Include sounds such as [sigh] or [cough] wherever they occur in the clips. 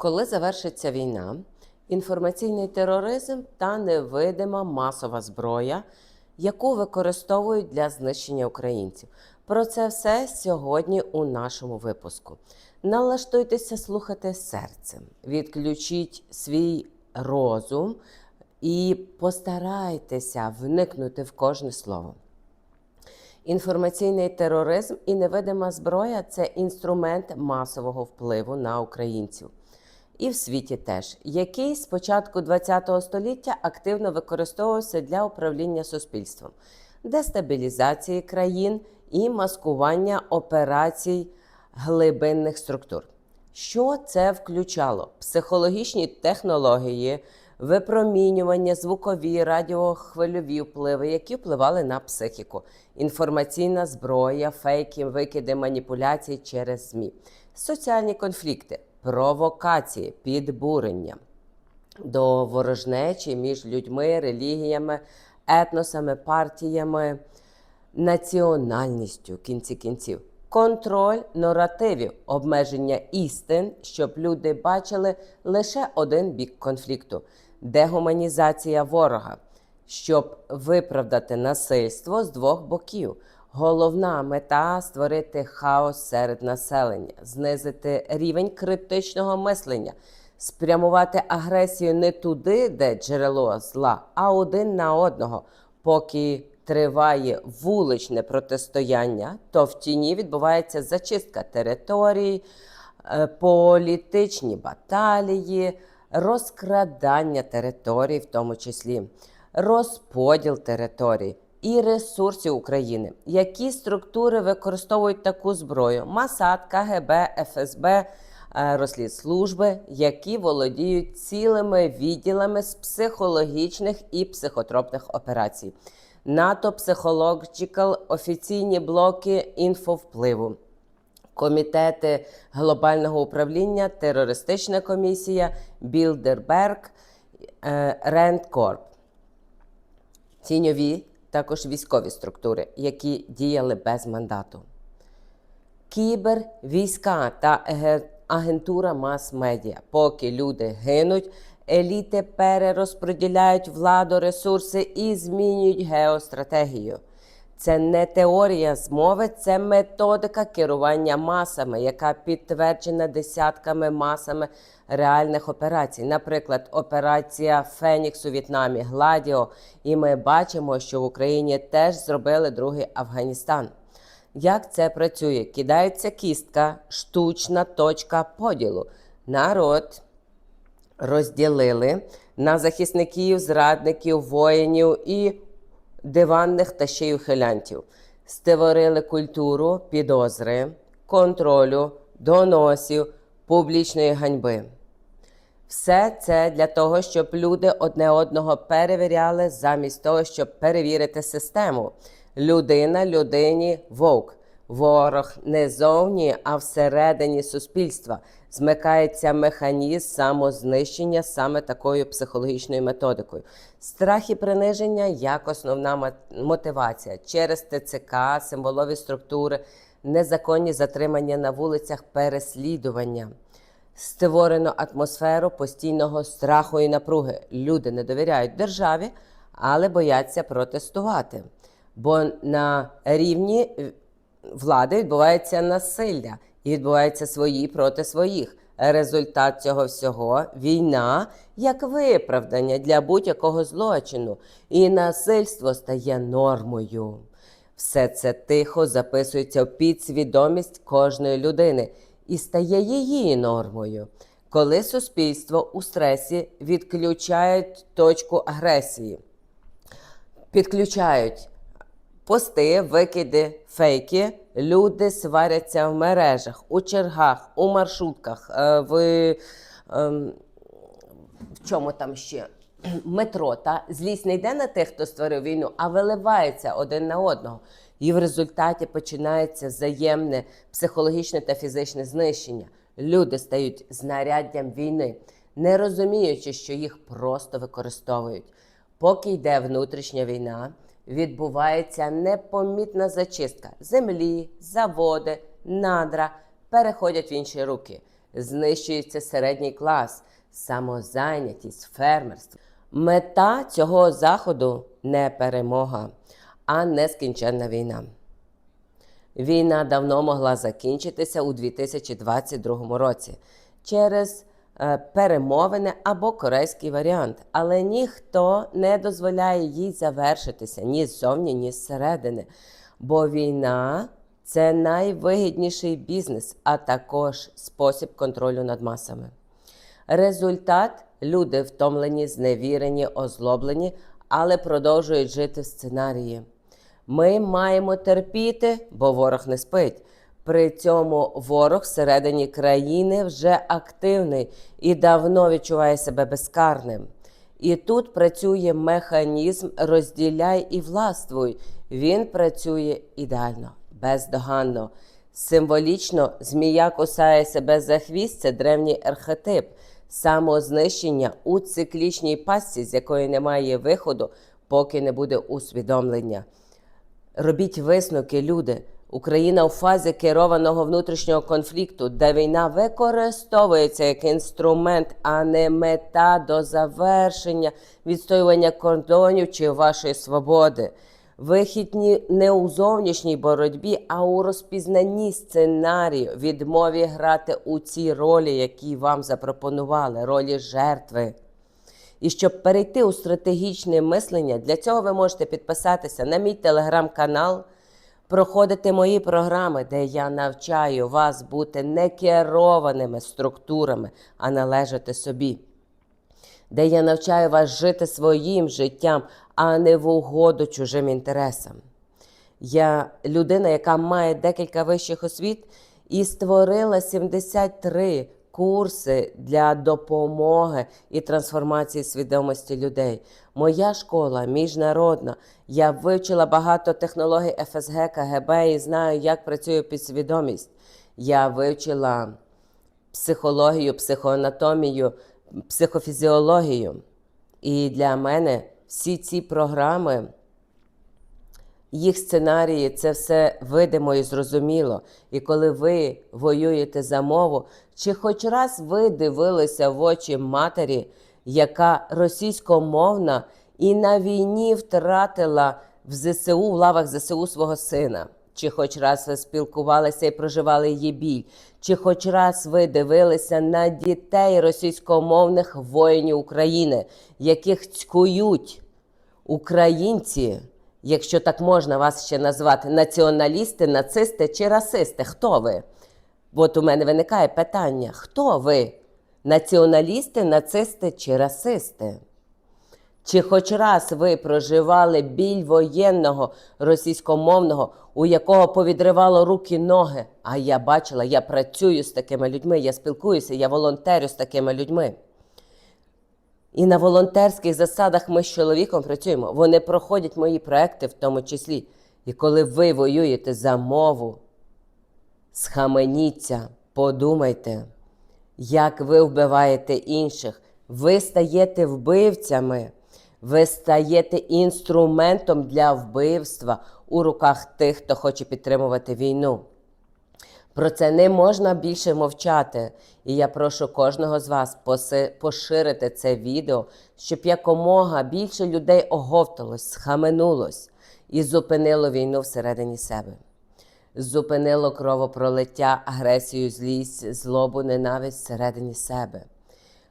Коли завершиться війна, інформаційний тероризм та невидима масова зброя, яку використовують для знищення українців. Про це все сьогодні у нашому випуску. Налаштуйтеся слухати серцем, відключіть свій розум і постарайтеся вникнути в кожне слово. Інформаційний тероризм і невидима зброя це інструмент масового впливу на українців. І в світі теж, який з початку ХХ століття активно використовувався для управління суспільством, дестабілізації країн і маскування операцій глибинних структур. Що це включало? Психологічні технології, випромінювання, звукові, радіохвильові впливи, які впливали на психіку, інформаційна зброя, фейки, викиди, маніпуляції через ЗМІ, соціальні конфлікти, провокації, підбурення до ворожнечі між людьми, релігіями, етносами, партіями, національністю в кінці кінців. Контроль наративів, обмеження істин, щоб люди бачили лише один бік конфлікту, дегуманізація ворога, щоб виправдати насильство з двох боків. Головна мета створити хаос серед населення, знизити рівень критичного мислення, спрямувати агресію не туди, де джерело зла, а один на одного, поки триває вуличне протистояння, то в тіні відбувається зачистка територій, е, політичні баталії, розкрадання територій, в тому числі, розподіл територій і ресурсів України. Які структури використовують таку зброю? Масад, КГБ, ФСБ. е, Розслідслужби, які володіють цілими відділами з психологічних і психотропних операцій. НАТО Psychological, офіційні блоки інфовпливу, комітети глобального управління, терористична комісія, Білдерберг, Рендкорп. Тіньові також військові структури, які діяли без мандату. Кібер, війська та агентура мас-медіа. Поки люди гинуть, еліти перерозподіляють владу, ресурси і змінюють геостратегію. Це не теорія змови, це методика керування масами, яка підтверджена десятками масами реальних операцій. Наприклад, операція Фенікс у В'єтнамі, Гладіо. І ми бачимо, що в Україні теж зробили другий Афганістан. Як це працює? Кидається кістка, штучна точка поділу. Народ розділили на захисників, зрадників, воїнів і диванних та ще й ухилянтів. Створили культуру підозри, контролю, доносів, публічної ганьби. Все це для того, щоб люди одне одного перевіряли, замість того, щоб перевірити систему. Людина людині вовк. Ворог не зовні, а всередині суспільства. Змикається механізм самознищення саме такою психологічною методикою. Страх і приниження як основна мотивація через ТЦК, символові структури, незаконні затримання на вулицях, переслідування. Створено атмосферу постійного страху і напруги. Люди не довіряють державі, але бояться протестувати. Бо на рівні е, влади відбувається насилля і відбуваються свої проти своїх. Результат цього всього війна як виправдання для будь-якого злочину, і насильство стає нормою. Все це тихо записується в підсвідомість кожної людини і стає її нормою. Коли суспільство у стресі відключають точку агресії, підключають пости, викиди, фейки. Люди сваряться в мережах, у чергах, у маршрутках, е, в, ем, в чому там ще [clears throat] метро. Та злість не йде на тих, хто створив війну, а виливається один на одного. І в результаті починається взаємне психологічне та фізичне знищення. Люди стають знаряддям війни, не розуміючи, що їх просто використовують. Поки йде внутрішня війна, відбувається непомітна зачистка землі, заводи, надра переходять в інші руки. знищується середній клас, самозайнятість, фермерство. Мета цього заходу не перемога, а нескінченна війна. Війна давно могла закінчитися у 2022 році через перемовини або корейський варіант, але ніхто не дозволяє їй завершитися ні ззовні, ні зсередини. Бо війна це найвигідніший бізнес, а також спосіб контролю над масами. Результат люди втомлені, зневірені, озлоблені, але продовжують жити в сценарії. Ми маємо терпіти, бо ворог не спить. При цьому ворог всередині країни вже активний і давно відчуває себе безкарним. І тут працює механізм розділяй і властвуй. Він працює ідеально, бездоганно. Символічно змія кусає себе за хвіст, це древній архетип, самознищення у циклічній пастці, з якої немає виходу, поки не буде усвідомлення. Робіть висновки, люди. Україна у фазі керованого внутрішнього конфлікту, де війна використовується як інструмент, а не мета до завершення відстоювання кордонів чи вашої свободи. Вихідні не у зовнішній боротьбі, а у розпізнанні сценарію, відмові грати у ці ролі, які вам запропонували, ролі жертви. І щоб перейти у стратегічне мислення, для цього ви можете підписатися на мій телеграм-канал, проходити мої програми, де я навчаю вас бути не керованими структурами, а належати собі, де я навчаю вас жити своїм життям, а не в угоду чужим інтересам. Я людина, яка має декілька вищих освіт і створила 73 курси для допомоги і трансформації свідомості людей. Моя школа міжнародна. Я вивчила багато технологій ФСГ, КГБ і знаю, як працює підсвідомість. Я вивчила психологію, психоанатомію, психофізіологію. І для мене всі ці програми їх сценарії це все видимо і зрозуміло. І коли ви воюєте за мову, чи хоч раз ви дивилися в очі матері, яка російськомовна і на війні втратила в ЗСУ в лавах ЗСУ свого сина? Чи хоч раз ви спілкувалися і проживали її біль? Чи хоч раз ви дивилися на дітей російськомовних воїнів України, яких цькують українці, якщо так можна вас ще назвати, націоналісти, нацисти чи расисти? Хто ви? От у мене виникає питання: хто ви? Націоналісти, нацисти чи расисти? Чи хоч раз ви проживали біль воєнного російськомовного, у якого повідривало руки ноги? А я бачила, я працюю з такими людьми, я спілкуюся, я волонтерю з такими людьми. І на волонтерських засадах ми з чоловіком працюємо. Вони проходять мої проекти в тому числі. І коли ви воюєте за мову, схаменіться, подумайте, як ви вбиваєте інших. Ви стаєте вбивцями, ви стаєте інструментом для вбивства у руках тих, хто хоче підтримувати війну. Про це не можна більше мовчати. І я прошу кожного з вас поширити це відео, щоб якомога більше людей оговталось, схаменулось і зупинило війну всередині себе. Зупинило кровопролиття, агресію, злість, злобу, ненависть всередині себе.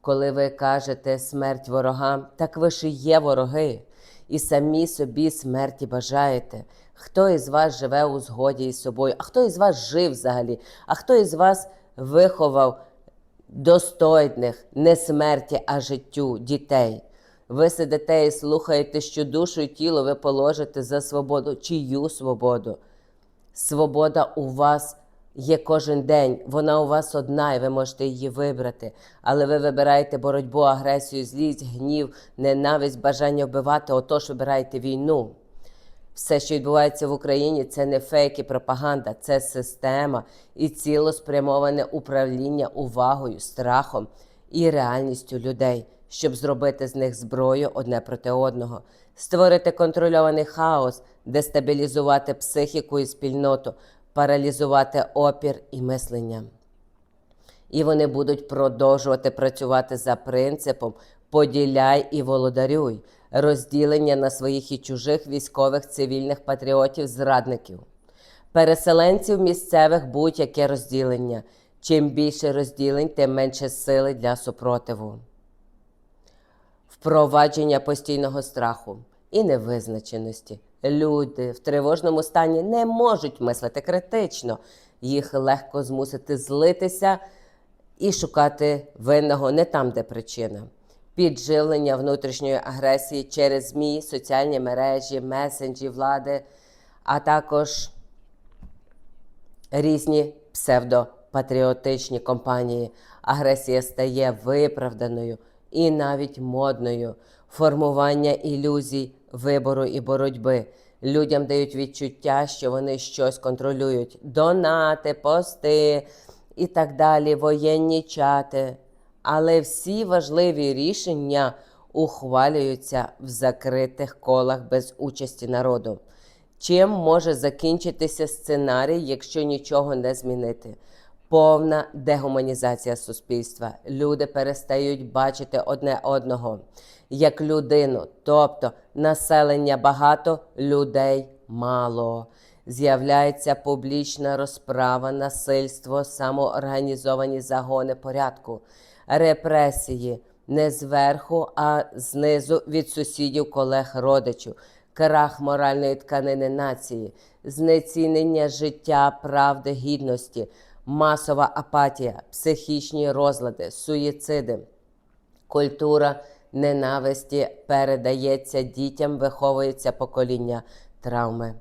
Коли ви кажете смерть ворогам, так ви ж і є вороги, і самі собі смерті бажаєте. Хто із вас живе у згоді із собою, а хто із вас жив взагалі, а хто із вас виховав достойних не смерті, а життю дітей? Ви сидите і слухаєте, що душу і тіло ви положите за свободу, чию свободу? Свобода у вас є кожен день, вона у вас одна, і ви можете її вибрати. Але ви вибираєте боротьбу, агресію, злість, гнів, ненависть, бажання вбивати, отож вибираєте війну. Все, що відбувається в Україні, це не фейк і пропаганда, це система і цілеспрямоване управління увагою, страхом і реальністю людей, щоб зробити з них зброю одне проти одного, створити контрольований хаос, дестабілізувати психіку і спільноту, паралізувати опір і мислення. І вони будуть продовжувати працювати за принципом поділяй і володарюй, розділення на своїх і чужих військових цивільних патріотів зрадників. Переселенців місцевих будь-яке розділення. Чим більше розділень, тим менше сили для супротиву. Впровадження постійного страху і невизначеності. Люди в тривожному стані не можуть мислити критично. Їх легко змусити злитися і шукати винного не там, де причина. Підживлення внутрішньої агресії через ЗМІ, соціальні мережі, месенджі влади, а також різні псевдопатріотичні компанії. Агресія стає виправданою і навіть модною. Формування ілюзій, вибору і боротьби. Людям дають відчуття, що вони щось контролюють. Донати, пости і так далі, воєнні чати. Але всі важливі рішення ухвалюються в закритих колах без участі народу. Чим може закінчитися сценарій, якщо нічого не змінити? Повна дегуманізація суспільства. Люди перестають бачити одне одного як людину, тобто населення багато, людей мало. З'являється публічна розправа, насильство, самоорганізовані загони порядку, репресії. Не зверху, а знизу від сусідів, колег, родичів, крах моральної тканини нації, знецінення життя, правди, гідності, масова апатія, психічні розлади, суїциди. Культура ненависті передається дітям, виховується покоління травми.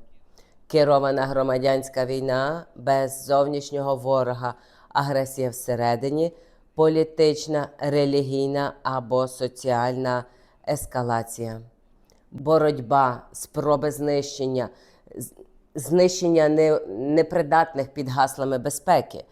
Керована громадянська війна без зовнішнього ворога, агресія всередині, політична, релігійна або соціальна ескалація, боротьба, спроби знищення, знищення непридатних під гаслами безпеки,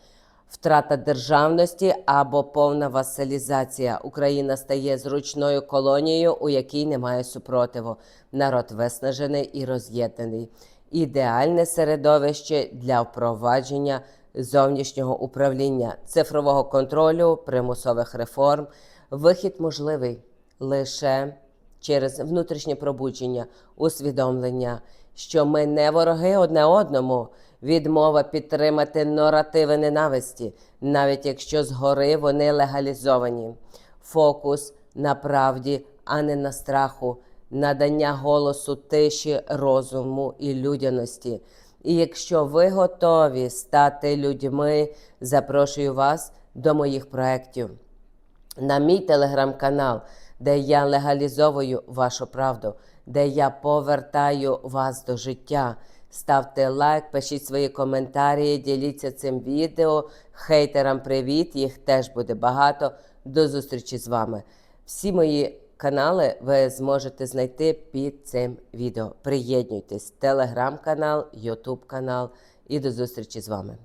втрата державності або повна васалізація. Україна стає зручною колонією, у якій немає супротиву. Народ виснажений і роз'єднаний. Ідеальне середовище для впровадження зовнішнього управління, цифрового контролю, примусових реформ. Вихід можливий лише через внутрішнє пробудження, усвідомлення, що ми не вороги одне одному, відмова підтримати наративи ненависті, навіть якщо згори вони легалізовані. Фокус на правді, а не на страху, надання голосу тиші, розуму і людяності. І якщо ви готові стати людьми, запрошую вас до моїх проєктів на мій телеграм-канал, де я легалізовую вашу правду, де я повертаю вас до життя. Ставте лайк, пишіть свої коментарі, діліться цим відео. Хейтерам привіт, їх теж буде багато. До зустрічі з вами. Всі мої канали ви зможете знайти під цим відео. Приєднуйтесь, телеграм-канал, ютуб канал і до зустрічі з вами.